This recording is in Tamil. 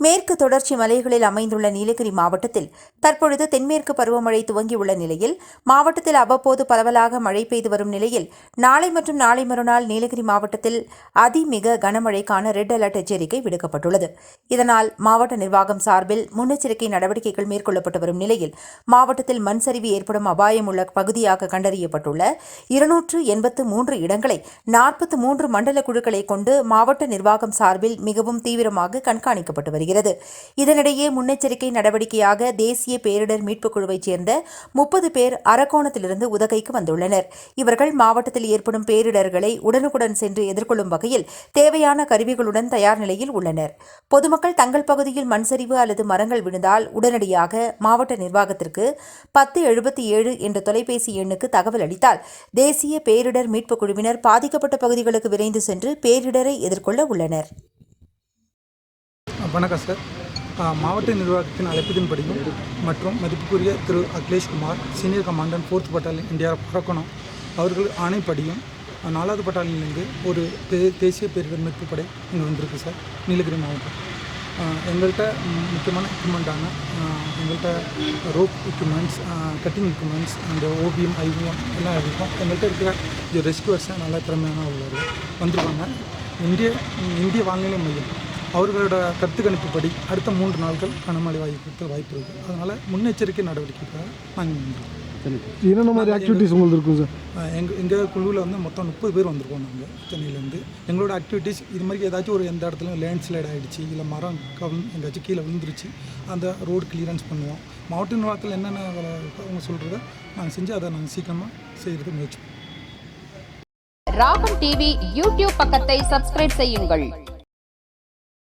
மேற்கு தொடர்ச்சி மலைகளில் அமைந்துள்ள நீலகிரி மாவட்டத்தில் தற்பொழுது தென்மேற்கு பருவமழை துவங்கியுள்ள நிலையில் மாவட்டத்தில் அவ்வப்போது பரவலாக மழை பெய்து வரும் நிலையில் நாளை மற்றும் நாளை மறுநாள் நீலகிரி மாவட்டத்தில் அதிமிக கனமழைக்கான ரெட் அலர்ட் எச்சரிக்கை விடுக்கப்பட்டுள்ளது. இதனால் மாவட்ட நிர்வாகம் சார்பில் முன்னெச்சரிக்கை நடவடிக்கைகள் மேற்கொள்ளப்பட்டு வரும் நிலையில் மாவட்டத்தில் மண் சரிவு ஏற்படும் அபாயம் உள்ள பகுதியாக கண்டறியப்பட்டுள்ள இருநூற்று எண்பத்து மூன்று இடங்களை நாற்பத்து மூன்று மண்டல குழுக்களை கொண்டு மாவட்ட நிர்வாகம் சார்பில் மிகவும் தீவிரமாக கண்காணிக்கப்பட்டு வருகிறது. இதனிடையே முன்னெச்சரிக்கை நடவடிக்கையாக தேசிய பேரிடர் மீட்புக் குழுவைச் சேர்ந்த முப்பது பேர் அரக்கோணத்திலிருந்து உதகைக்கு வந்துள்ளனர். இவர்கள் மாவட்டத்தில் ஏற்படும் பேரிடர்களை உடனுக்குடன் சென்று எதிர்கொள்ளும் வகையில் தேவையான கருவிகளுடன் தயார் நிலையில் உள்ளனர். பொதுமக்கள் தங்கள் பகுதியில் மண்சரிவு அல்லது மரங்கள் விழுந்தால் உடனடியாக மாவட்ட நிர்வாகத்திற்கு பத்து எழுபத்தி ஏழு என்ற தொலைபேசி எண்ணுக்கு தகவல் அளித்தால் தேசிய பேரிடர் மீட்புக் குழுவினர் பாதிக்கப்பட்ட பகுதிகளுக்கு விரைந்து சென்று பேரிடரை எதிர்கொள்ள உள்ளனர். வணக்கம் சார். மாவட்ட நிர்வாகத்தின் அழைப்பதின்படியும் மற்றும் மதிப்புக்குரிய திரு Akhilesh Kumar senior commandant fourth battalion India பறக்கணும். அவர்கள் ஆணைப்படியும் நாலாவது பட்டாலியன்லேருந்து ஒரு தே- தேசிய பேரிடர் மீட்பு படை இங்கே வந்திருக்கு சார் நீலகிரி மாவட்டம். எங்கள்கிட்ட முக்கியமான எக்யூப்மெண்ட்டான எங்கள்கிட்ட ரோப் எக்யூப்மெண்ட்ஸ் கட்டிங் எக்யூப்மெண்ட்ஸ் அந்த ஓபிஎம் ஐவிஎம் எல்லாம் இருக்கும். எங்கள்கிட்ட இருக்கிற இது நல்லா திறமையான உள்ளவர் வந்திருக்காங்க. இந்திய இந்திய வானிலை மையம் அவர்களோட கருத்து கணிப்புப்படி அடுத்த மூன்று நாட்கள் கனமழை வாய்ப்பு வாய்ப்பு இருக்குது அதனால் முன்னெச்சரிக்கை நடவடிக்கைக்காக நாங்கள் என்னென்ன மாதிரி ஆக்டிவிட்டீஸ் உங்களுக்கு இருக்கும் சார் எங்கள் எங்கள் குழுவில் வந்து மொத்தம் முப்பது பேர் வந்திருக்கோம் நாங்கள் சென்னையிலேருந்து. எங்களோட ஆக்டிவிட்டீஸ் இது மாதிரி ஏதாச்சும் ஒரு எந்த இடத்துல லேண்ட் ஸ்லைட் ஆகிடுச்சு இல்லை மரம் கவிழ் எங்கேயாச்சும் கீழே விழுந்துருச்சு அந்த ரோடு கிளியரன்ஸ் பண்ணுவோம். மாவட்ட நிர்வாகத்தில் என்னென்ன அவங்க சொல்கிறத நாங்கள் செஞ்சு அதை நாங்கள் சீக்கிரமாக செய்கிறது முயற்சி. ராகம் டிவி யூடியூப் பக்கத்தை சப்ஸ்கிரைப் செய்யுங்கள்.